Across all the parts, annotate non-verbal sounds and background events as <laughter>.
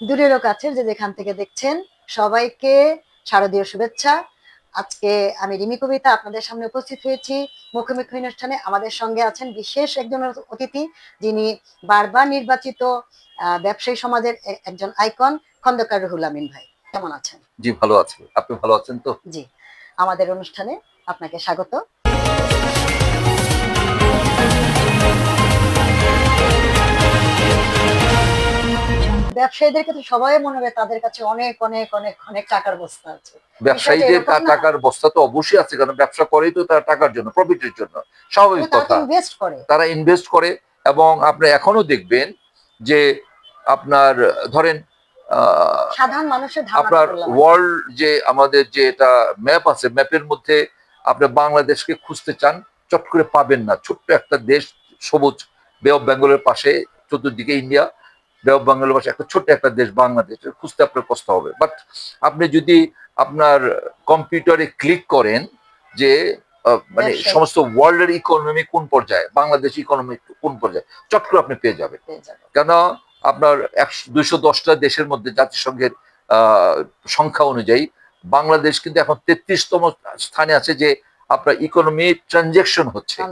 দূরেরও কাছের যে যেখান থেকে দেখছেন সবাইকে শারদীয় শুভেচ্ছা। আজকে আমি রিমি কবিতা আপনাদের সামনে উপস্থিত হয়েছি। মুখোমুখি অনুষ্ঠানে আমাদের সঙ্গে আছেন বিশেষ একজন অতিথি যিনি বারবার নির্বাচিত আহ, ব্যবসায়ী সমাজের একজন আইকন খন্দকার রুহুল আমিন ভাই। কেমন আছেন? জি ভালো আছেন আপনি ভালো আছেন তো? জি। আমাদের অনুষ্ঠানে আপনাকে স্বাগত। ব্যবসায়ীদেরকে তো সবাই মনে হবে তাদের কাছে অনেক অনেক অনেক অনেক টাকার বস্তা আছে। ব্যবসায়ীদের তার টাকার বস্তা তো অবশ্যই আছে কারণ ব্যবসা করেই তো তার টাকার জন্য প্রফিটের জন্য। স্বাভাবিক কথা। তারা ইনভেস্ট করে এবং আপনি এখনও দেখবেন যে আপনার ধরেন সাধারণ মানুষের আপনার ওয়ার্ল্ড যে আমাদের যে এটা ম্যাপ আছে ম্যাপের মধ্যে আপনি বাংলাদেশকে খুঁজতে চান চট করে পাবেন না। ছোট্ট একটা দেশ সবুজ বে অফ বেঙ্গলের পাশে চতুর্দিকে ইন্ডিয়া বে অফ বেঙ্গলের পাশে একটা ছোট্ট একটা দেশ বাংলাদেশ খুঁজতে আপনার কষ্ট হবে। বাট আপনি যদি আপনার কম্পিউটারে ক্লিক করেন যে মানে। সমস্ত ওয়ার্ল্ডের ইকোনমি কোন পর্যায়ে বাংলাদেশ ইকোনমি কোন পর্যায়ে চট করে আপনি পেয়ে যাবেন। কেন আপনার একশো দুইশো দশটা দেশের মধ্যে জাতিসংঘের আহ, সংখ্যা অনুযায়ী বাংলাদেশ কিন্তু এখন তেত্রিশতম স্থানে আছে যে আপনার ইকোনমি ট্রানজেকশন হচ্ছে।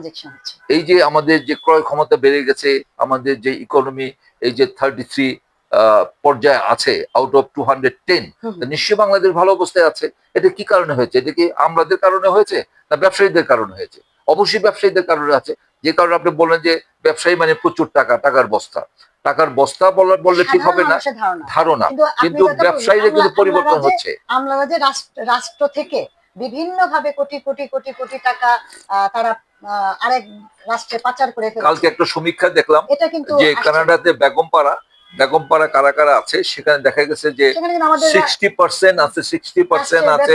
এই যে আমাদের যে ক্রয় ক্ষমতা বেড়ে গেছে আমাদের যে ইকোনমি এই যে থার্টি থ্রি পর্যায়ে আছে out of two hundred ten. নিশ্চয়ই বাংলাদেশ ভালো অবস্থায় আছে। এটা কি কারণে হয়েছে? এটা কি আমরাদের কারণে হয়েছে না ব্যবসায়ীদের কারণে হয়েছে? অবশ্যই ব্যবসায়ীদের কারণে আছে। যে কারণে আপনি বললেন যে ব্যবসায়ী মানে প্রচুর টাকা টাকার বস্তা। টাকার বস্তা বলা- বললে ঠিক হবে না ধারণা। কিন্তু ব্যবসায়ীরা কিন্তু পরিবর্তন হচ্ছে। আমরা রাষ্ট্র থেকে বিভিন্ন ভাবে কোটি কোটি কোটি কোটি টাকা তারা আরেক রাষ্ট্রে পাচার করে কালকে একটা সমীক্ষা দেখলাম এটা কিন্তু যে। কানাডাতে বেগমপাড়া বেগমপাড়া কারা কারা আছে সেখানে দেখা গেছে যে সিক্সটি পার্সেন্ট আছে সিক্সটি পার্সেন্ট আছে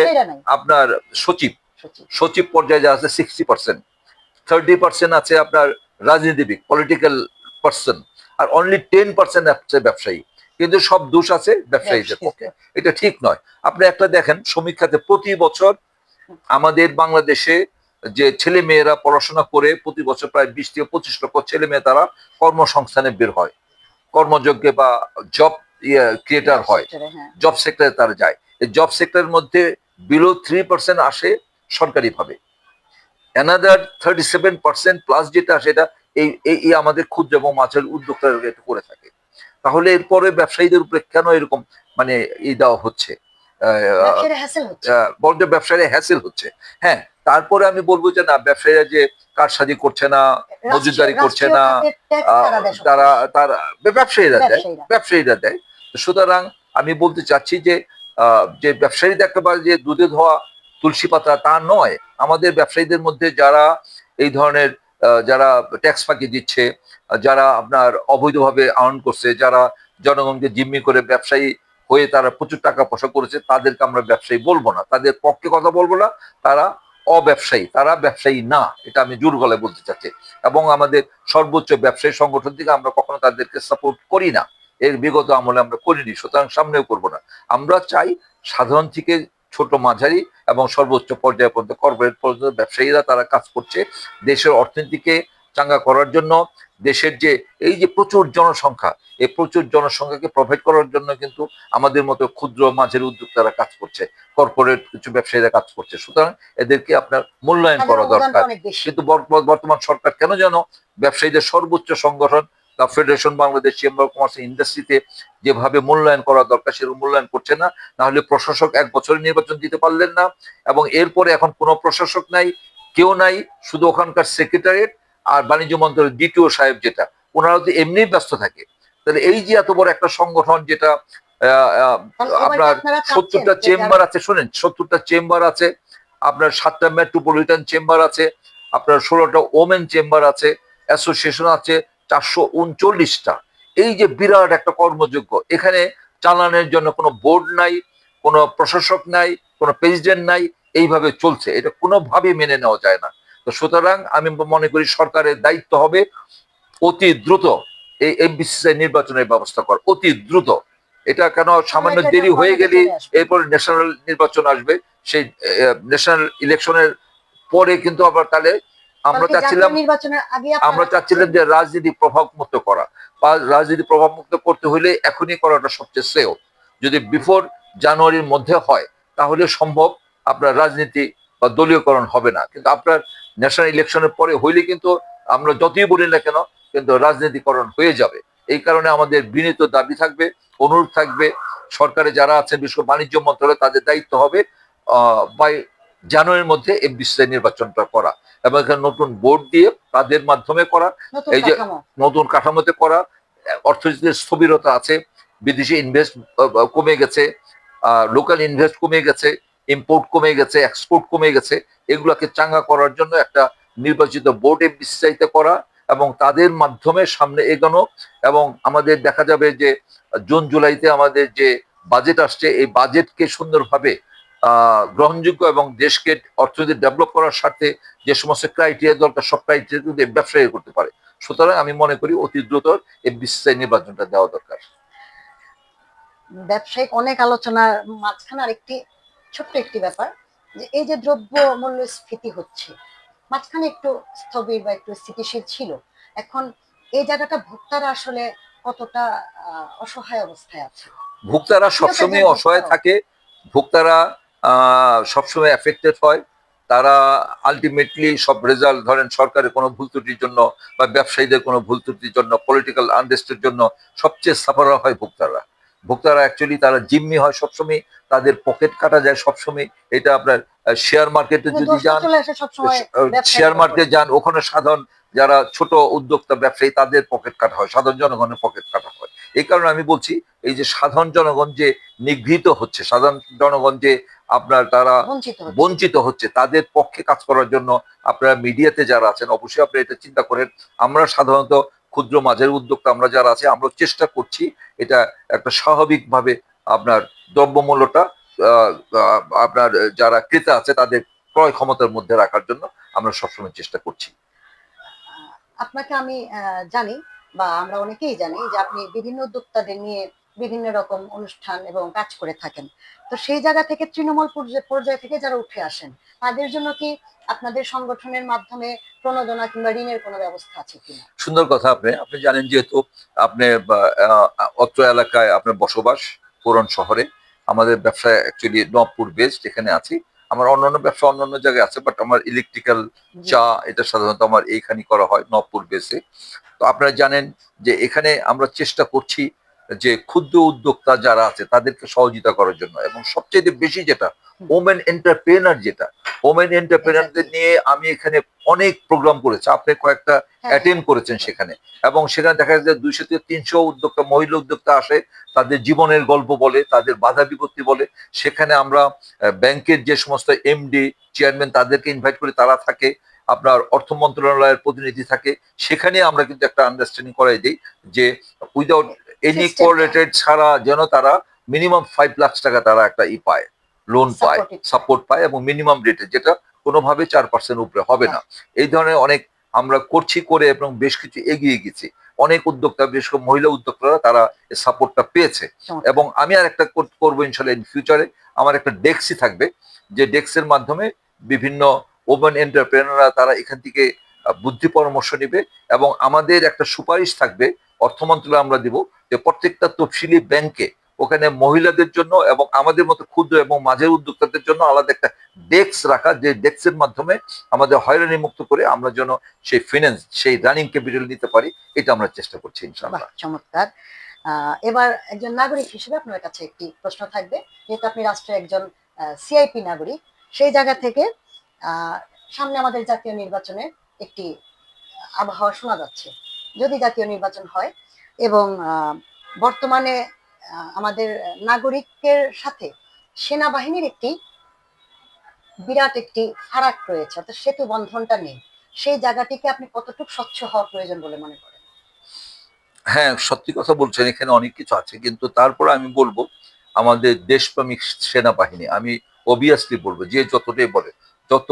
আপনার সচিব। সচিব। পর্যায়ে যা আছে সিক্সটি পার্সেন্ট থার্টি পার্সেন্ট আছে আপনার রাজনীতিবিদ পলিটিক্যাল পার্সন আর অনলি টেন পার্সেন্ট আছে ব্যবসায়ী। কিন্তু সব দোষ আছে ব্যবসায়ীদের ব্যবসায়ী। পক্ষে। এটা ঠিক নয়। আপনি একটা দেখেন সমীক্ষাতে প্রতি বছর আমাদের বাংলাদেশে যে ছেলে মেয়েরা পড়াশোনা করে প্রতি বছর প্রায় বিশ থেকে পঁচিশ লক্ষ ছেলে মেয়ে তারা কর্মসংস্থানে বের হয়। কর্মযোগ্যে বা জব ক্রিয়েটার হয়। জব সেক্টরে তারা যায়। এই জব সেক্টরের মধ্যে বিলো থ্রি পার্সেন্ট আসে সরকারিভাবে। Another thirty seven percent plus যেটা সেটা এই এই এই আমাদের ক্ষুদ্র এবং মাছের উদ্যোক্তারা করে থাকে। তাহলে এরপরে ব্যবসায়ীদের উপরে কেন এরকম মানে এই দেওয়া হচ্ছে? আহ, ব্যবসায়ীরা হ্যাসেল হচ্ছে। হ্যাঁ তারপরে আমি বলব যে না ব্যবসায়ীরা যে কারসাজি করছে না মজুদারি করছে না, তারা তারা ব্যবসায়ীরা দেয় ব্যবসায়ীরা। দেয়। সুতরাং আমি বলতে চাচ্ছি যে যে ব্যবসায়ীদের একেবারে যে দুধে ধোয়া তুলসী পাতা তা নয় আমাদের ব্যবসায়ীদের মধ্যে যারা এই ধরনের যারা ট্যাক্স ফাঁকি দিচ্ছে যারা আপনার অবৈধভাবে আর্ন করছে যারা জনগণকে জিম্মি করে ব্যবসায়ী হয়ে তারা প্রচুর টাকা পয়সা করেছে, তাদেরকে আমরা ব্যবসায়ী বলব না। তাদের পক্ষে কথা বলব না, তারা অব্যবসায়ী, তারা ব্যবসায়ী না, এটা আমি জোর গলায় বলতে চাচ্ছি। এবং আমাদের সর্বোচ্চ ব্যবসায়ী সংগঠন থেকে আমরা কখনো তাদেরকে সাপোর্ট করি না। এর বিগত আমলে আমরা করিনি, সুতরাং সামনেও করব না। আমরা চাই সাধারণ থেকে ছোট মাঝারি এবং সর্বোচ্চ পর্যায়ে পর্যন্ত কর্পোরেট পর্যন্ত ব্যবসায়ীরা তারা কাজ করছে। দেশের অর্থনীতিকে চাঙ্গা করার জন্য দেশের যে এই যে প্রচুর জনসংখ্যা এই প্রচুর জনসংখ্যাকে প্রোভাইড করার জন্য কিন্তু আমাদের মতো ক্ষুদ্র মাঝের উদ্যোক্তারা কাজ করছে কর্পোরেট কিছু ব্যবসায়ীরা কাজ করছে। সুতরাং এদেরকে আপনার মূল্যায়ন করা দরকার। কিন্তু বর্তমান সরকার কেন যেন ব্যবসায়ীদের সর্বোচ্চ সংগঠন the federation Bangladesh chamber of commerce ইন্ডাস্ট্রিতে যেভাবে মূল্যায়ন করা দরকার সেরকম মূল্যায়ন করছে না। না হলে প্রশাসক এক বছরের নির্বাচন দিতে পারলেন না এবং এরপরে এখন কোনো প্রশাসক নাই কেউ নাই শুধু ওখানকার সেক্রেটারিয়েট আর বাণিজ্য মন্ত্রণালয়ের দ্বিতীয় সাহেব যেটা ওনারা তো এমনি ব্যস্ত থাকে তাহলে এই যে এত বড় একটা সংগঠন যেটা আপনার সত্তরটা চেম্বার আছে শোনেন সত্তরটা চেম্বার আছে আপনার সাতটা মেট্রোপলিটন চেম্বার আছে আপনার ষোলোটা ওমেন চেম্বার আছে অ্যাসোসিয়েশন আছে চারশো উনচল্লিশটা। এই যে বিরাট একটা কর্মযোগ্য এখানে চালানোর জন্য কোনো বোর্ড নাই কোনো প্রশাসক নাই কোনো প্রেসিডেন্ট নাই এইভাবে চলছে। এটা কোনোভাবেই মেনে নেওয়া যায় না। তো সুতরাং আমি মনে করি সরকারের দায়িত্ব হবে অতি দ্রুত এই এমবিসিসিআই নির্বাচনের ব্যবস্থা কর অতি দ্রুত। এটা কেন সামান্য দেরি হয়ে গেলে। এরপরে ন্যাশনাল নির্বাচন আসবে সেই ন্যাশনাল ইলেকশনের পরে কিন্তু আবার তাহলে আমরা চাচ্ছিলাম আমরা চাচ্ছিলাম যে রাজনীতি প্রভাব মুক্ত করা। বা রাজনীতি প্রভাব মুক্ত করতে হলে এখনই করাটা সবচেয়ে শ্রেয়। যদি বিফোর জানুয়ারির মধ্যে হয় তাহলে সম্ভব আপনার রাজনীতি বা দলীয়করণ হবে না। কিন্তু আপনার ন্যাশনাল ইলেকশনের পরে হইলে কিন্তু আমরা যতই বলি না কেন কিন্তু রাজনীতিকরণ হয়ে যাবে। এই কারণে আমাদের বিনীত দাবি থাকবে অনুরোধ থাকবে সরকারে যারা আছেন করে বাণিজ্য মন্ত্রণালয় তাদের দায়িত্ব হবে বাই জানুয়ারির মধ্যে এমবিসি নির্বাচনটা করা এবং এখানে নতুন বোর্ড দিয়ে তাদের মাধ্যমে করা এই যে- নতুন কাঠামোতে করা অর্থনীতির স্থবিরতা আছে বিদেশি ইনভেস্ট কমে গেছে লোকাল ইনভেস্ট কমে গেছে ইম্পোর্ট কমে গেছে এক্সপোর্ট কমে গেছে, এগুলাকে চাঙ্গা করার জন্য একটা নির্বাচিত বোর্ডে বিস্তারিত করা এবং তাদের মাধ্যমে সামনে এগোনো এবং আমাদের দেখা যাবে যে জুন জুলাইতে আমাদের যে বাজেট আসছে, এই বাজেটকে সুন্দরভাবে গ্রহণযোগ্য এবং দেশকে অর্থনীতি ডেভেলপ করার স্বার্থে যে সমস্ত ক্রাইটেরিয়া দরকার, সব ক্রাইটেরিয়া ব্যবসায়ী করতে পারে। সুতরাং আমি মনে করি অতি দ্রুত এই বিসিসিআই নির্বাচনটা দেওয়া দরকার। ব্যবসায়িক অনেক আলোচনার মাঝখানে আরেকটি ছোট্ট একটি ব্যাপার যে এই যে দ্রব্য মূল্যস্ফীতি হচ্ছে মাঝখানে একটু স্থবির বা একটু স্থিতিশীল ছিল এখন এই জায়গাটা ভোক্তারা আসলে কতটা আহ, অসহায় অবস্থায় আছে? ভোক্তারা সবসময় অসহায় থাকে ভোক্তারা সবসময় এফেক্টেড হয় তারা আলটিমেটলি সব রেজাল্ট ধরেন সরকারের কোনো ভুল ত্রুটির জন্য বা ব্যবসায়ীদের কোনো ভুল ত্রুটির জন্য পলিটিক্যাল আনরেস্টের জন্য সবচেয়ে সাফার হয় ভোক্তারা। ভোক্তারা অ্যাকচুয়ালি তারা জিম্মি হয় সবসময় তাদের পকেট কাটা যায় সবসময় এটা আপনার শেয়ার মার্কেটে যদি যান শেয়ার। মার্কেটে যান ওখানে সাধারণ যারা ছোট উদ্যোক্তা ব্যবসায়ী তাদের পকেট কাটা হয় সাধারণ জনগণের পকেট কাটা হয় এই কারণে আমি বলছি এই যে সাধারণ জনগণ যে নিগৃহীত হচ্ছে সাধারণ জনগণ যে আপনার তারা বঞ্চিত হচ্ছে। বঞ্চিত হচ্ছে তাদের পক্ষে কাজ করার জন্য আপনারা মিডিয়াতে যারা আছেন অবশ্যই আপনারা এটা চিন্তা করেন আমরা সাধারণত ক্ষুদ্র মাঝের উদ্যোক্তা আমরা যারা আছি আমরা চেষ্টা করছি এটা একটা স্বাভাবিকভাবে আপনার দ্রব্যমূল্যটা আপনার যারা ক্রেতা আছে তাদের ক্রয় ক্ষমতার মধ্যে রাখার জন্য আমরা সবসময় চেষ্টা করছি। আপনাকে আমি জানি বা আমরা অনেকেই জানি যে আপনি বিভিন্ন উদ্যোক্তাদের নিয়ে বিভিন্ন রকম অনুষ্ঠান এবং কাজ করে থাকেন। তো সেই জায়গা থেকে তৃণমূল পর্যায়- থেকে যারা উঠে আসেন তাদের জন্য কি আপনাদের সংগঠনের মাধ্যমে প্রণোদনা কিংবা ঋণের কোনো ব্যবস্থা আছে কিনা? সুন্দর কথা আপনি আপনি জানেন যেহেতু আপনি অত্র এলাকায় আপনার বসবাস পুরন শহরে। আমাদের ব্যবসা অ্যাকচুয়ালি নবপুর বেস যেখানে আছি। আমার অন্যান্য ব্যবসা অন্যান্য জায়গায় আছে বাট আমার ইলেকট্রিক্যাল চা এটা সাধারণত আমার এইখানে করা হয় নবপুর বেসে তো আপনারা জানেন যে এখানে আমরা চেষ্টা করছি যে ক্ষুদ্র উদ্যোক্তা যারা আছে তাদেরকে সহযোগিতা করার জন্য। এবং সবচেয়ে বেশি যেটা ওমেন এন্টারপ্রেনার যেটা ওমেন এন্টারপ্রেনারদের নিয়ে আমি এখানে অনেক প্রোগ্রাম করেছি। আপনি কয়েকটা হ্যাঁ, অ্যাটেন্ড করেছেন সেখানে। এবং সেখানে দেখা যায় দুইশো থেকে তিনশো উদ্যোক্তা মহিলা উদ্যোক্তা আসে তাদের জীবনের গল্প বলে তাদের বাধা বিপত্তি বলে। সেখানে আমরা ব্যাংকের যে সমস্ত এমডি চেয়ারম্যান তাদেরকে ইনভাইট করে তারা থাকে। আপনার অর্থ মন্ত্রণালয়ের প্রতিনিধি থাকে। সেখানে আমরা কিন্তু একটা আন্ডারস্ট্যান্ডিং করাই দিই যে উইদাউট এনি. কোরিলেটেড ছাড়া যেন তারা মিনিমাম ফাইভ লাখ টাকা তারা একটা ই পায় লোন পায় সাপোর্ট পায় এবং মিনিমাম রেটে যেটা কোনোভাবে চার পার্সেন্ট উপরে হবে না। এই ধরনের অনেক আমরা করছি করে এবং বেশ কিছু এগিয়ে গেছি। অনেক উদ্যোক্তা বিশেষ করে মহিলা উদ্যোক্তারা তারা সাপোর্টটা পেয়েছে। এবং আমি আর একটা করব ইনশাল্লাহ ইন ফিউচারে আমার একটা ডেস্কই থাকবে যে ডেস্কের মাধ্যমে বিভিন্ন ওমেন এন্টারপ্রেনাররা তারা এখান থেকে বুদ্ধি পরামর্শ নিবে এবং আমাদের একটা সুপারিশ থাকবে, অর্থ মন্ত্রণালয় আমরা দিব, যে প্রত্যেকটা তফসিলি ব্যাংকে ওখানে মহিলাদের জন্য এবং আমাদের মতো ক্ষুদ্র এবং মাঝের উদ্যোক্তাদের জন্য আলাদা একটা ডেস্ক রাখা, যে ডেস্কের মাধ্যমে আমাদের হয়রানি মুক্ত করে আমরা যেন সেই ফিনান্স সেই রানিং ক্যাপিটাল নিতে পারি, এটা আমরা চেষ্টা করছি, ইনশাআল্লাহ। চমৎকার। এবার একজন নাগরিক হিসেবে আপনার কাছে একটি প্রশ্ন থাকবে, যেহেতু আপনি রাষ্ট্রের একজন সিআইপি নাগরিক, সেই জায়গা থেকে সামনে আমাদের জাতীয় নির্বাচনের একটি আবহাওয়া শোনা যাচ্ছে। যদি জাতীয় নির্বাচন হয় এবং বর্তমানে আমাদের নাগরিকের সাথে সেনাবাহিনীর একটি বিরাট একটি ফারাক রয়েছে, অর্থাৎ সেতু বন্ধনটা নেই। সেই জায়গাটিকে আপনি কতটুকু স্বচ্ছ হওয়া প্রয়োজন বলে মনে করেন? হ্যাঁ সত্যি কথা বলছেন, এখানে অনেক কিছু আছে, কিন্তু তারপরে আমি বলব, আমাদের দেশপ্রেমিক সেনাবাহিনী, আমি অবভিয়াসলি বলব, যে যতটাই বলে, যত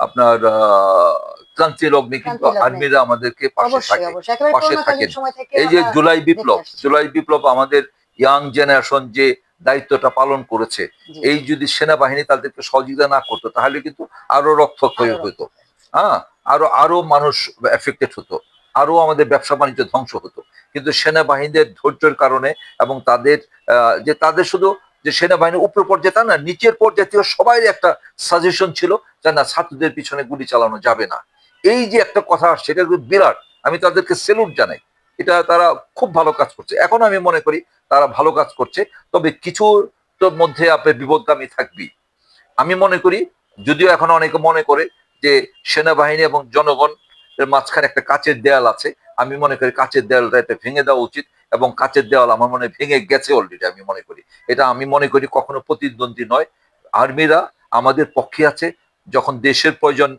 আপনার আহ, ক্রান্তি লগ্নে কিন্তু আর্মিরা আমাদেরকে পাশে থাকে পাশে থাকেন। এই যে জুলাই বিপ্লব জুলাই বিপ্লব আমাদের ইয়াং জেনারেশন যে দায়িত্বটা পালন করেছে এই যদি সেনাবাহিনী তাদেরকে সহযোগিতা না করতো তাহলে কিন্তু আরও রক্ত ক্ষয় আরও হতো। হ্যাঁ আরও আরও মানুষ এফেক্টেড হতো আরও আমাদের ব্যবসা বাণিজ্য ধ্বংস হতো। কিন্তু সেনাবাহিনীদের ধৈর্যের কারণে এবং তাদের আহ, যে তাদের শুধু যে সেনাবাহিনীর উপর পর্যায়ে তা না, নিচের পর্যায়ে সবাই একটা সাজেশন ছিল যে না, ছাত্রদের পিছনে গুলি চালানো যাবে না। এই যে একটা কথা সেটা বিরাট। আমি তাদেরকে সেলুট জানাই। এটা তারা খুব ভালো কাজ করছে। এখন আমি মনে করি তারা ভালো কাজ করছে। তবে কিছু তো মধ্যে আপনার বিপদগামী থাকবি আমি মনে করি, যদিও এখন অনেকে মনে করে যে সেনাবাহিনী এবং জনগণ এর মাঝখানে একটা কাচের দেয়াল আছে, আমি মনে করি কাচের দেয়ালটা এটা ভেঙে দেওয়া উচিত। এবং কাচের দেওয়াল আমার মনে ভেঙে গেছে অলরেডি আমি মনে করি। এটা আমি মনে করি কখনো প্রতিদ্বন্দ্বী নয়। আর্মিরা আমাদের পক্ষে আছে। যখন দেশের প্রয়োজন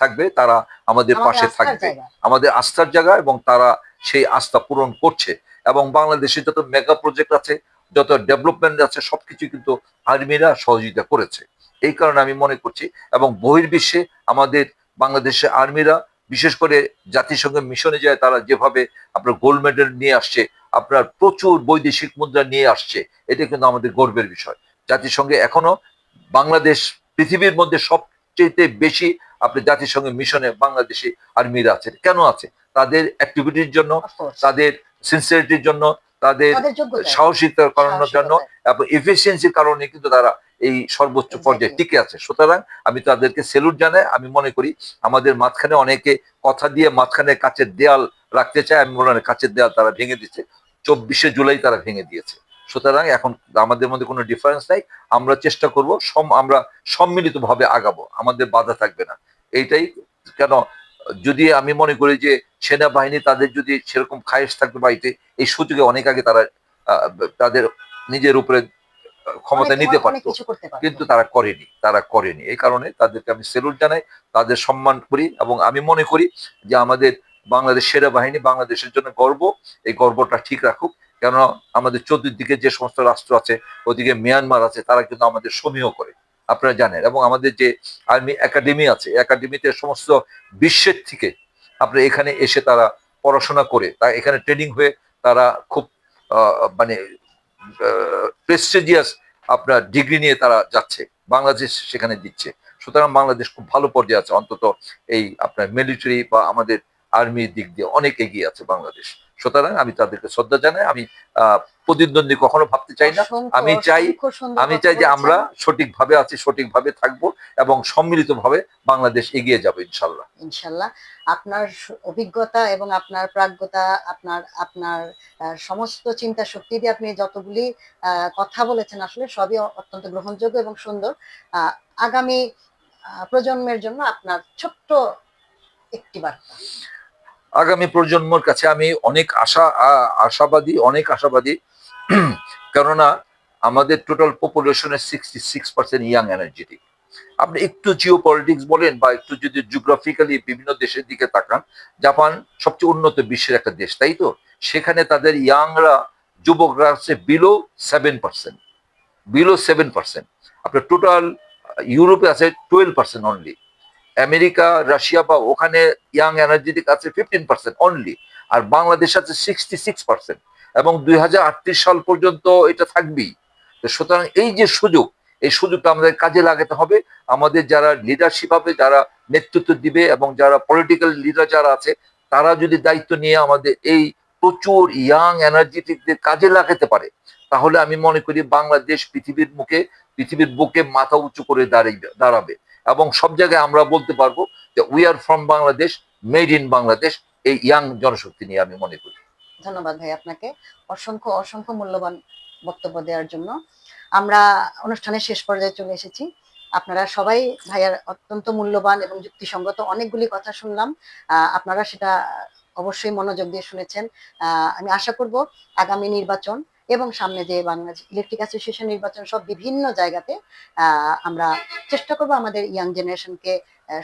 থাকবে তারা আমাদের পাশে থাকবে। আমাদের আস্থার জায়গা এবং তারা সেই আস্থা পূরণ করছে। এবং বাংলাদেশে যত মেগা প্রজেক্ট আছে যত ডেভেলপমেন্ট আছে সবকিছু কিন্তু আর্মিরা সহযোগিতা করেছে। এই কারণে আমি মনে করছি এবং বহির্বিশ্বে আমাদের বাংলাদেশের আর্মিরা বিশেষ করে জাতিসংঘের মিশনে যায় তারা যেভাবে আপনার গোল্ড মেডেল নিয়ে আসছে আপনার প্রচুর বৈদেশিক মুদ্রা নিয়ে আসছে এটা কিন্তু আমাদের গর্বের বিষয়। জাতিসংঘে এখনও বাংলাদেশ পৃথিবীর মধ্যে সবচেয়ে বেশি আপনি জাতিসংঘের মিশনে বাংলাদেশি আর্মিরা আছে। কেন আছে? তাদের অ্যাক্টিভিটির জন্য তাদের সিনসিয়ারিটির জন্য তাদের সাহসিকতার কারণের জন্য এবং এফিসিয়েন্সির কারণে কিন্তু তারা এই সর্বোচ্চ পর্যায়ে টিকে আছে। সুতরাং আমি তাদেরকে সেলুট জানাই। আমি মনে করি আমাদের মাঝখানে অনেকে কথা দিয়ে মাঝখানে কাচের দেয়াল রাখতে চায়। আমি মনে হয় কাচের দেয়াল তারা ভেঙে দিচ্ছে চব্বিশে জুলাই তারা ভেঙে দিয়েছে। সুতরাং এখন আমাদের মধ্যে কোনো ডিফারেন্স নাই। আমরা চেষ্টা করব সম আমরা সম্মিলিতভাবে আগাবো। আমাদের বাধা থাকবে না। এইটাই কেন? যদি আমি মনে করি যে সেনাবাহিনী তাদের যদি সেরকম খায়েশ থাকবে বাড়িতে এই সুযোগে অনেক আগে তারা আহ, তাদের নিজের উপরে ক্ষমতা নিতে পারতো। কিন্তু তারা করেনি তারা করেনি। এই কারণে তাদেরকে আমি সেলুট জানাই তাদের সম্মান করি এবং আমি মনে করি যে আমাদের বাংলাদেশ সেরা বাহিনী বাংলাদেশের জন্য গর্ব এই গর্বটা ঠিক রাখুক। কেন আমাদের চতুর্দিকে যে সমস্ত রাষ্ট্র আছে ওদিকে মিয়ানমার আছে তারা কিন্তু আমাদের সমীহ করে। আপনারা জানেন। এবং আমাদের যে আর্মি একাডেমি আছে একাডেমিতে সমস্ত বিশ্বের থেকে আপনার এখানে এসে তারা পড়াশোনা করে তা এখানে ট্রেনিং হয়ে তারা খুব আহ, মানে প্রেস্টিজিয়াস আপনার ডিগ্রি নিয়ে তারা যাচ্ছে, বাংলাদেশ সেখানে দিচ্ছে। সুতরাং বাংলাদেশ খুব ভালো পর্যায়ে আছে, অন্তত এই আপনার মিলিটারি বা আমাদের আর্মির দিক দিয়ে অনেক এগিয়ে আছে বাংলাদেশ। সুতরাং আমি তাদেরকে শ্রদ্ধা জানাই। আমি প্রতিদ্বন্দ্বী কখনো ভাবতে চাই না। আমি চাই আমি চাই যে। আমরা সঠিকভাবে আছি সঠিকভাবে থাকব এবং সম্মিলিতভাবে বাংলাদেশ এগিয়ে যাবে ইনশাল্লাহ। ইনশাল্লাহ। আপনার অভিজ্ঞতা এবং আপনার প্রাজ্ঞতা আপনার আপনার সমস্ত চিন্তা শক্তি দিয়ে আপনি যতগুলি আহ, কথা বলেছেন আসলে সবই অত্যন্ত গ্রহণযোগ্য এবং সুন্দর। আহ, আগামী প্রজন্মের জন্য আপনার ছোট্ট একটি বার্তা। আগামী প্রজন্মর কাছে আমি অনেক আশা আশাবাদী, অনেক আশাবাদী। <clears throat> কেননা আমাদের total পপুলেশনের sixty six percent young energetic আপনি একটু জিও পলিটিক্স বলেন বা একটু যদি জিওগ্রাফিক্যালি বিভিন্ন দেশের দিকে তাকান, জাপান সবচেয়ে উন্নত বিশ্বের একটা দেশ, তাই তো? সেখানে তাদের ইয়াংরা যুবকরা হচ্ছে below seven percent below seven percent আপনার টোটাল ইউরোপে আছে twelve percent only America, Russia বা ওখানে ইয়াং এনার্জেটিক আছে ফিফটিন পার্সেন্ট অনলি আর বাংলাদেশ আছে সিক্সটি সিক্স পার্সেন্ট এবং দুই হাজার আটত্রিশ সাল পর্যন্ত এটা থাকবেই। তো সুতরাং এই যে সুযোগ, এই সুযোগটা আমাদের কাজে লাগাতে হবে। আমাদের যারা লিডারশিপ হবে, যারা নেতৃত্ব দিবে এবং যারা পলিটিক্যাল লিডার যারা আছে, তারা যদি দায়িত্ব নিয়ে আমাদের এই প্রচুর ইয়াং এনার্জেটিকদের কাজে লাগাতে পারে, তাহলে আমি মনে করি বাংলাদেশ পৃথিবীর মুখে, পৃথিবীর বুকে মাথা উঁচু করে দাঁড়িয়ে দাঁড়াবে। এবং সব জায়গায় আমরা বলতে পারব যে we are from Bangladesh made in Bangladesh এই ইয়াং জনশক্তি নিয়ে আমি মনে করি। ধন্যবাদ ভাই আপনাকে। অসংখ্য অসংখ্য মূল্যবান বক্তব্য দেওয়ার জন্য। আমরা অনুষ্ঠানের শেষ পর্যায়ে চলে এসেছি। আপনারা সবাই ভাইয়ার অত্যন্ত মূল্যবান এবং যুক্তিসঙ্গত অনেকগুলি কথা শুনলাম। আপনারা সেটা অবশ্যই মনোযোগ দিয়ে শুনেছেন। আমি আশা করব আগামী নির্বাচন এবং সামনে যে বাংলাদেশ ইলেকট্রিক অ্যাসোসিয়েশন নির্বাচন, সব বিভিন্ন জায়গাতে আমরা চেষ্টা করব আমাদের ইয়াং জেনারেশনকে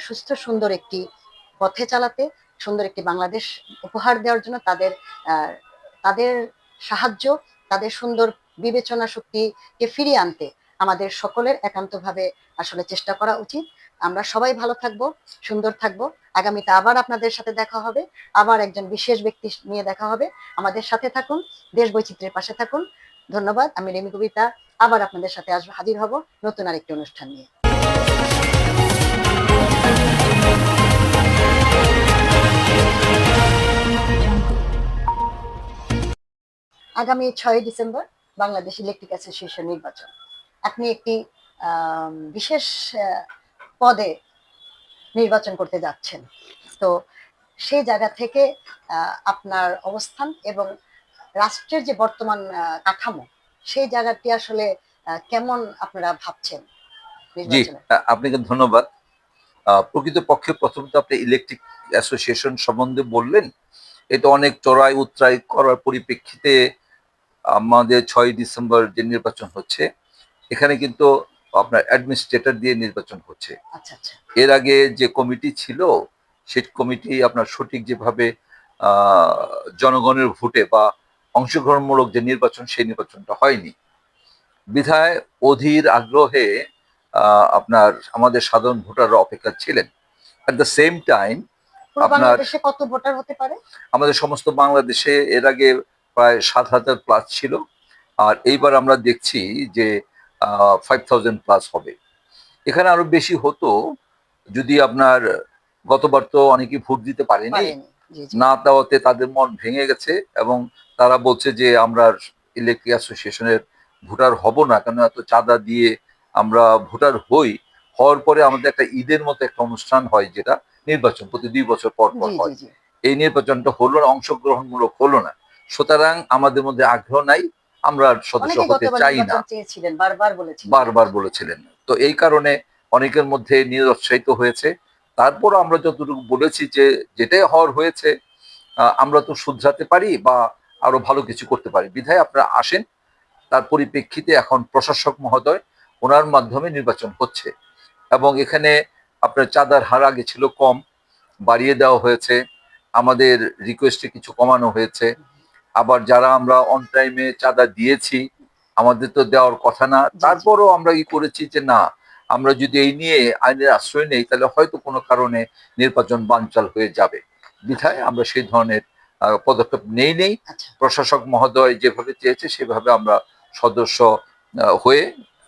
সুস্থ, সুন্দর একটি পথে চালাতে, সুন্দর একটি বাংলাদেশ উপহার দেওয়ার জন্য তাদের তাদের সাহায্য, তাদের সুন্দর বিবেচনা শক্তিকে ফিরিয়ে আনতে আমাদের সকলের একান্তভাবে আসলে চেষ্টা করা উচিত। আমরা সবাই ভালো থাকব, সুন্দর থাকব। আগামীতে আবার আপনাদের সাথে দেখা হবে, আবার একজন বিশেষ ব্যক্তি নিয়ে দেখা হবে। আমাদের সাথে থাকুন, দেশ বৈচিত্র্যের পাশে থাকুন। ধন্যবাদ, আমি রেমি কবিতা, আবার আপনাদের সাথে আসব হাজির হব নতুন আরেকটি অনুষ্ঠান নিয়ে। আগামী ছয় ডিসেম্বর বাংলাদেশ ইলেকট্রিক অ্যাসোসিয়েশন নির্বাচন। আপনি একটি বিশেষ পদে নির্বাচন করতে যাচ্ছেন। তো সেই জায়গা থেকে আপনার অবস্থান এবং রাষ্ট্রের যে বর্তমান কাঠামো সেই জায়গাটি আসলে কেমন আপনারা ভাবছেন জি আপনাকে ধন্যবাদ। প্রকৃতপক্ষে প্রথমত আপনি ইলেকট্রিক অ্যাসোসিয়েশন সম্বন্ধে বললেন। এটা অনেক চড়াই উত্তরাই করার পরিপ্রেক্ষিতে আমাদের ছয় ডিসেম্বর যে নির্বাচন হচ্ছে এখানে কিন্তু আপনার অ্যাডমিনিস্ট্রেটর দিয়ে নির্বাচন হচ্ছে। আচ্ছা আচ্ছা। এর আগে যে কমিটি ছিল সেই কমিটি আপনার সঠিক যেভাবে জনগণের ভোটে বা অংশগ্রহণমূলক যে নির্বাচন সেই নির্বাচনটা হয়নি। বিধায় অধীর আগ্রহে আপনার আমাদের সাধারণ ভোটাররা অপেক্ষা ছিলেন। অ্যাট দ্য সেম টাইম আপনার- কত ভোটার হতে পারে? আমাদের সমস্ত বাংলাদেশে এর আগে প্রায় সাত হাজার প্লাস ছিল। আর এইবার আমরা দেখছি যে ফাইভ থাউজেন্ড প্লাস হবে। এখানে আরও বেশি হতো যদি আপনার গতবার তো অনেকে ভোট দিতে পারেনি। না দেওয়াতে তাদের মন ভেঙে গেছে এবং তারা বলছে যে আমরা ইলেকট্রিক অ্যাসোসিয়েশনের ভোটার হব না কেন এত চাঁদা দিয়ে আমরা ভোটার হই। হওয়ার পরে আমাদের একটা ঈদের মতো একটা অনুষ্ঠান হয় যেটা নির্বাচন প্রতি দুই বছর পর পর হয়। এই নির্বাচনটা হলো না অংশগ্রহণমূলক হলো না। সুতরাং আমাদের মধ্যে আগ্রহ নাই আমরা সদস্য হতে চাই না। বারবার বলেছিলেন। তো এই কারণে অনেকের মধ্যে নিরুৎসাহিত হয়েছে। তারপর আমরা যতটুকু বলেছি যে যেটাই হওয়ার হয়েছে আমরা তো শুধরাতে পারি বা আরও ভালো কিছু করতে পারি। বিধায় আপনারা আসেন তার পরিপ্রেক্ষিতে এখন প্রশাসক মহোদয় ওনার মাধ্যমে নির্বাচন হচ্ছে। এবং এখানে আপনার চাঁদার হার আগে ছিল কম বাড়িয়ে দেওয়া হয়েছে আমাদের রিকোয়েস্টে কিছু কমানো হয়েছে। আবার যারা আমরা অন টাইমে চাঁদা দিয়েছি আমাদের তো দেওয়ার কথা না। তারপরও আমরা কি করেছি যে না আমরা যদি এই নিয়ে আইনের আশ্রয় নেই তাহলে হয়তো কোনো কারণে নির্বাচন বানচাল হয়ে যাবে। বিধায় আমরা সেই ধরনের পদক্ষেপ নেই নেই। আচ্ছা। প্রশাসক মহোদয় যেভাবে চেয়েছে সেভাবে আমরা সদস্য হয়ে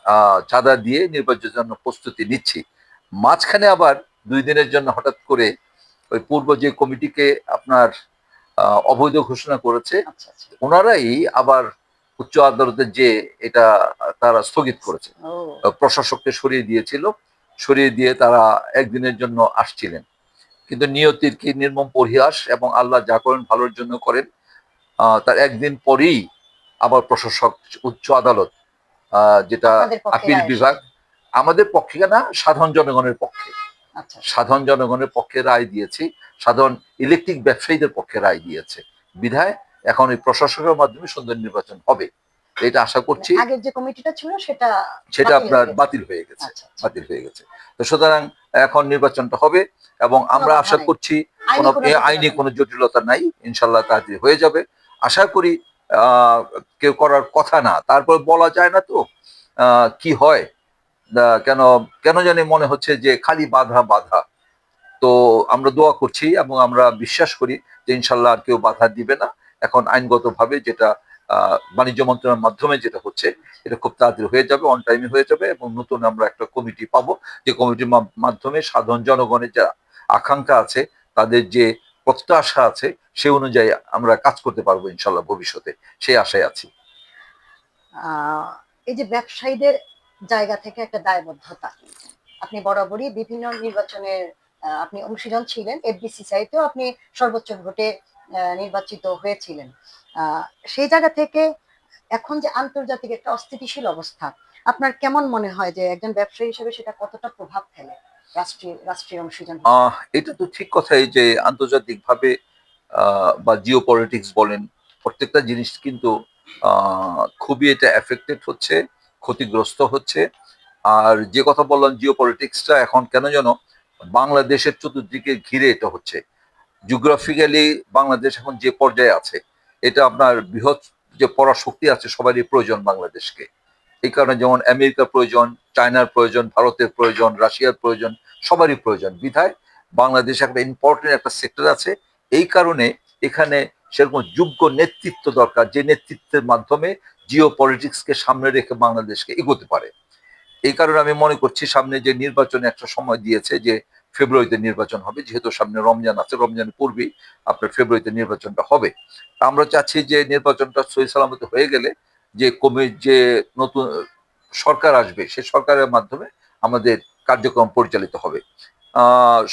আহ, চাঁদা দিয়ে নির্বাচনের জন্য প্রস্তুতি নিচ্ছি। মাঝখানে আবার দুই দিনের জন্য হঠাৎ করে ওই পূর্ব যে কমিটিকে আপনার অবৈধ ঘোষণা করেছে। আচ্ছা আচ্ছা। ওনারাই আবার উচ্চ আদালতে যে এটা তারা স্থগিত করেছে। প্রশাসককে সরিয়ে দিয়েছিল। সরিয়ে দিয়ে তারা একদিনের জন্য আসছিলেন। কিন্তু নিয়তির কি নির্মম পরিহাস এবং আল্লাহ যা করেন ভালোর জন্য করেন আহ, তার একদিন পরেই আবার প্রশাসক উচ্চ আদালত আহ, যেটা আপিল বিভাগ আমাদের পক্ষে না সাধারণ জনগণের পক্ষে। আচ্ছা। সাধারণ জনগণের পক্ষে রায় দিয়েছি। সাধারণ ইলেকট্রিক ব্যবসায়ীদের পক্ষে রায় দিয়েছে। বিধায় এখন এই প্রশাসকের মাধ্যমে সুন্দর নির্বাচন হবে। এটা আশা করছি আগের যে কমিটিটা ছিল সেটা সেটা আপনার বাতিল হয়ে গেছে আচ্ছা আচ্ছা। বাতিল হয়ে গেছে। তো সুতরাং এখন নির্বাচনটা হবে এবং আমরা আশা করছি কোনো আইনি কোনো জটিলতা নাই ইনশাল্লাহ তাড়াতাড়ি হয়ে যাবে। আশা করি আহ, কেউ করার কথা না। তারপর বলা যায় না তো আহ, কি হয়? কেন কেন জানি মনে হচ্ছে যে খালি বাধা বাধা। তো আমরা দোয়া করছি এবং আমরা বিশ্বাস করি যে ইনশাল্লাহ আর কেউ বাধা দিবে না। এখন আইনগতভাবে যেটা বাণিজ্য মন্ত্রণালয়ের মাধ্যমে যেটা হচ্ছে, এটা খুব তাড়াতাড়ি হয়ে যাবে অন টাইমে হয়ে যাবে এবং নতুন আমরা একটা কমিটি পাবো। যে কমিটির মাধ্যমে সাধারণ জনগণের যা আকাঙ্ক্ষা আছে, তাদের যে প্রত্যাশা আছে, সে অনুযায়ী আমরা কাজ করতে পারব ইনশাল্লাহ ভবিষ্যতে। সেই আশায় আছি। এই যে ব্যবসায়ীদের জায়গা থেকে একটা দায়বদ্ধতা। আপনি বরাবরই বিভিন্ন নির্বাচনের আপনি অনুশীলন ছিলেন এফবিসি আপনি সর্বোচ্চ ভোটে নির্বাচিত হয়েছিলেন। সেই জায়গা থেকে এখন যে আন্তর্জাতিক একটা অস্থিতিশীল অবস্থা, আপনার কেমন মনে হয় যে একজন ব্যবসায়ী হিসেবে সেটা কতটা প্রভাব ফেলে এটা তো ঠিক কথাই যে আন্তর্জাতিকভাবে বা জিও পলিটিক্স বলেন, প্রত্যেকটা জিনিস কিন্তু খুবই এটা এফেক্টেড হচ্ছে, ক্ষতিগ্রস্ত হচ্ছে। আর যে কথা বললাম জিও পলিটিক্সটা এখন কেন যেন বাংলাদেশের চতুর্দিকে ঘিরে এটা হচ্ছে। জিওগ্রাফিক্যালি বাংলাদেশ এখন যে পর্যায়ে আছে, এটা আপনার বৃহৎ যে পরাশক্তি আছে, সবারই প্রয়োজন বাংলাদেশকে। এই কারণে যেমন আমেরিকার প্রয়োজন, চায়নার প্রয়োজন, ভারতের প্রয়োজন, রাশিয়ার প্রয়োজন, সবারই প্রয়োজন। বিধায় বাংলাদেশ একটা ইম্পর্টেন্ট একটা সেক্টর আছে। এই কারণে এখানে সেরকম যোগ্য নেতৃত্ব দরকার, যে নেতৃত্বের মাধ্যমে জিও পলিটিক্সকে সামনে রেখে বাংলাদেশকে এগোতে পারে। এই কারণে আমি মনে করছি সামনে যে নির্বাচনে একটা সময় দিয়েছে যে ফেব্রুয়ারিতে নির্বাচন হবে, যেহেতু সামনে রমজান আছে, রমজানের পূর্বেই আপনার ফেব্রুয়ারিতে নির্বাচনটা হবে। আমরা চাচ্ছি যে নির্বাচনটা সহি সালামত হয়ে গেলে যে কমি, যে নতুন সরকার আসবে, সে সরকারের মাধ্যমে আমাদের কার্যক্রম পরিচালিত হবে।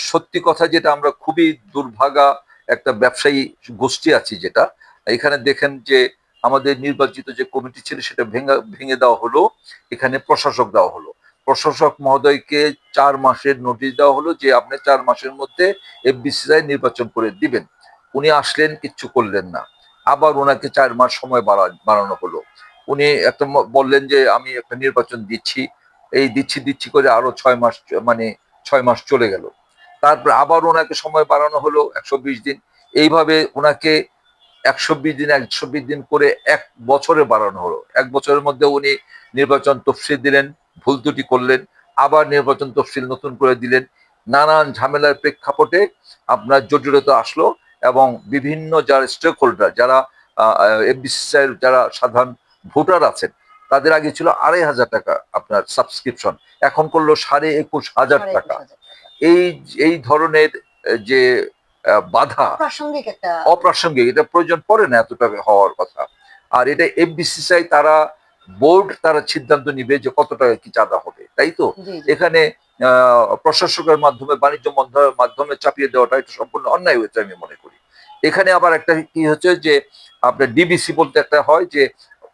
সত্যি কথা যেটা আমরা খুবই দুর্ভাগা একটা ব্যবসায়ী গোষ্ঠী আছি যেটা, এখানে দেখেন যে আমাদের নির্বাচিত যে কমিটি ছিল সেটা ভেঙে ভেঙে দেওয়া হলো। এখানে প্রশাসক দেওয়া হলো। প্রশাসক মহোদয়কে চার মাসের নোটিশ দেওয়া হলো যে আপনি চার মাসের মধ্যে এফবিসিআই নির্বাচন করে দিবেন। উনি আসলেন, কিচ্ছু করলেন না। আবার ওনাকে চার মাস সময় বাড়া- বাড়ানো হলো। উনি একটা বললেন যে আমি একটা নির্বাচন দিচ্ছি। এই দিচ্ছি দিচ্ছি করে আরও ছয় মাস মানে ছয় মাস চলে গেল। তারপর আবার ওনাকে সময় বাড়ানো হলো একশো বিশ দিন। এইভাবে ওনাকে একশো বিশ দিন একশো বিশ দিন করে এক বছরে বাড়ানো হলো। এক বছরের মধ্যে উনি নির্বাচন তফসিল দিলেন ভুল ত্রুটি করলেন আবার নির্বাচন তফসিল নতুন করে দিলেন। নানান ঝামেলার প্রেক্ষাপটে আপনার জটিলতা আসলো এবং বিভিন্ন যারা স্টেক হোল্ডার যারা এফবিসিসিআই যারা সাধারণ ভোটার আছেন তাদের আগে ছিল আড়াই হাজার টাকা আপনার সাবস্ক্রিপশন এখন করল সাড়ে একুশ হাজার টাকা। এই এই ধরনের যে বাধা প্রাসঙ্গিক অপ্রাসঙ্গিক এটা প্রয়োজন পড়ে না এতটা হওয়ার কথা। আর এটা এফবিসিসিআই তারা বোর্ড তারা সিদ্ধান্ত নিবে যে কত টাকা কি চাঁদা হবে তাই তো? এখানে প্রশাসকের মাধ্যমে বাণিজ্য মন্ত্রণালয়ের মাধ্যমে চাপিয়ে দেওয়াটা এটা সম্পূর্ণ অন্যায় হয়েছে আমি মনে করি। এখানে আবার একটা কি হচ্ছে যে আপনার ডিবিসি বলতে একটা হয় যে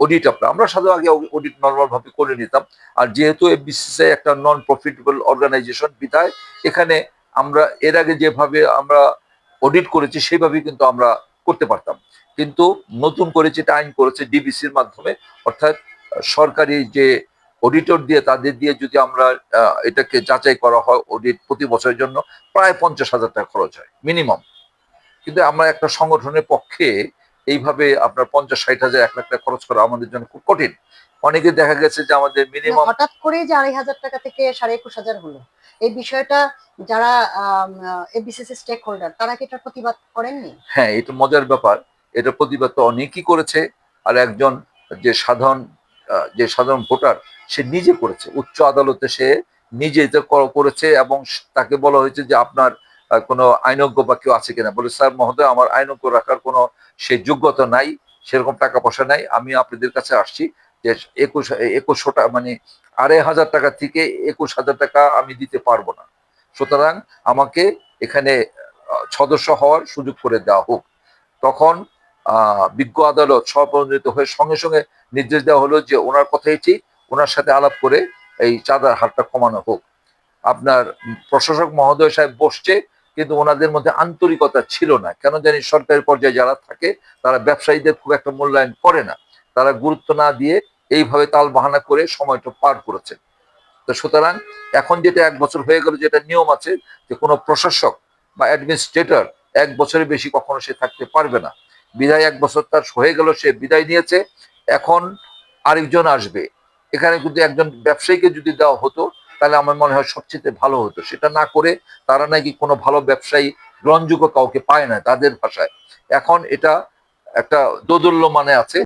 অডিট আপনার। আমরা সাধারণত আগে অডিট নর্মাল ভাবে করে নিতাম। আর যেহেতু এফবিসিসিআই একটা নন প্রফিটেবল অর্গানাইজেশন বিধায় এখানে আমরা এর আগে যেভাবে আমরা অডিট করেছি, সেইভাবেই কিন্তু আমরা করতে পারতাম। কিন্তু নতুন করে যেটা আইন করেছে ডিবিসির মাধ্যমে, অর্থাৎ সরকারি যে অডিটর দিয়ে, তাদের দিয়ে যদি আমরা এটাকে যাচাই করা হয় অডিট প্রতি বছরের জন্য, প্রায় পঞ্চাশ হাজার টাকা খরচ হয় মিনিমাম কিন্তু আমরা একটা সংগঠনের পক্ষে এইভাবে আপনার পঞ্চাশ ষাট হাজার এক লাখ টাকা খরচ করা আমাদের জন্য খুব কঠিন। অনেকে দেখা গেছে যে আমাদের মিনিমাম হঠাৎ করে যে আড়াই হাজার টাকা থেকে সাড়ে একুশ হাজার হলো। এই বিষয়টা যারা এবিসিসি স্টেক হোল্ডার তারা কি এটার প্রতিবাদ করেননি? হ্যাঁ এটা মজার ব্যাপার। এটা প্রতিবাদ তো অনেকই করেছে। আর একজন যে সাধারণ যে সাধারণ ভোটার সে নিজে করেছে। উচ্চ আদালতে সে নিজে এটা করেছে এবং তাকে বলা হয়েছে যে আপনার কোনো আইনজ্ঞ বা কেউ আছে কিনা। বলে, স্যার মহোদয়, আমার আইনজ্ঞ রাখার কোনো সে যোগ্যতা নাই, সেরকম টাকা পয়সা নাই, আমি আপনাদের কাছে আসছি যে একুশ একুশশো টাকা মানে আড়াই হাজার টাকা থেকে একুশ হাজার টাকা আমি দিতে পারব না। সুতরাং আমাকে এখানে সদস্য হওয়ার সুযোগ করে দেওয়া হোক। তখন বিজ্ঞ আদালত স্বপরিণত হয়ে সঙ্গে সঙ্গে নির্দেশ দেওয়া হলো যে ওনার কথাই ঠিক ওনার সাথে আলাপ করে এই চাঁদার হারটা কমানো হোক। আপনার প্রশাসক মহোদয় সাহেব বসছে কিন্তু ওনাদের মধ্যে আন্তরিকতা ছিল না। কেন জানি সরকারি পর্যায়ে যারা থাকে, তারা ব্যবসায়ীদের খুব একটা মূল্যায়ন করে না। তারা গুরুত্ব না দিয়ে এইভাবে তাল বাহানা করে সময়টা পার করেছে। তো সুতরাং এখন যেটা এক বছর হয়ে গেল, যেটা নিয়ম আছে, যে কোনো প্রশাসক বা অ্যাডমিনিস্ট্রেটর এক বছরের বেশি কখনো সে থাকতে পারবে না। বিদায় এক বছর তার হয়ে গেল, সে বিদায় নিয়েছে। এখন আরেকজন আসবে। এখানে কিন্তু একজন ব্যবসায়ীকে যদি দেওয়া হতো তাহলে আমার মনে হয় সবচেয়ে ভালো হতো। সেটা না করে তারা নাকি কোনো ভালো ব্যবসায়ী গ্রহণযোগ্য কাউকে পায় না তাদের ভাষায়। এখন এটা একটা দোদুল্য মানে আছে।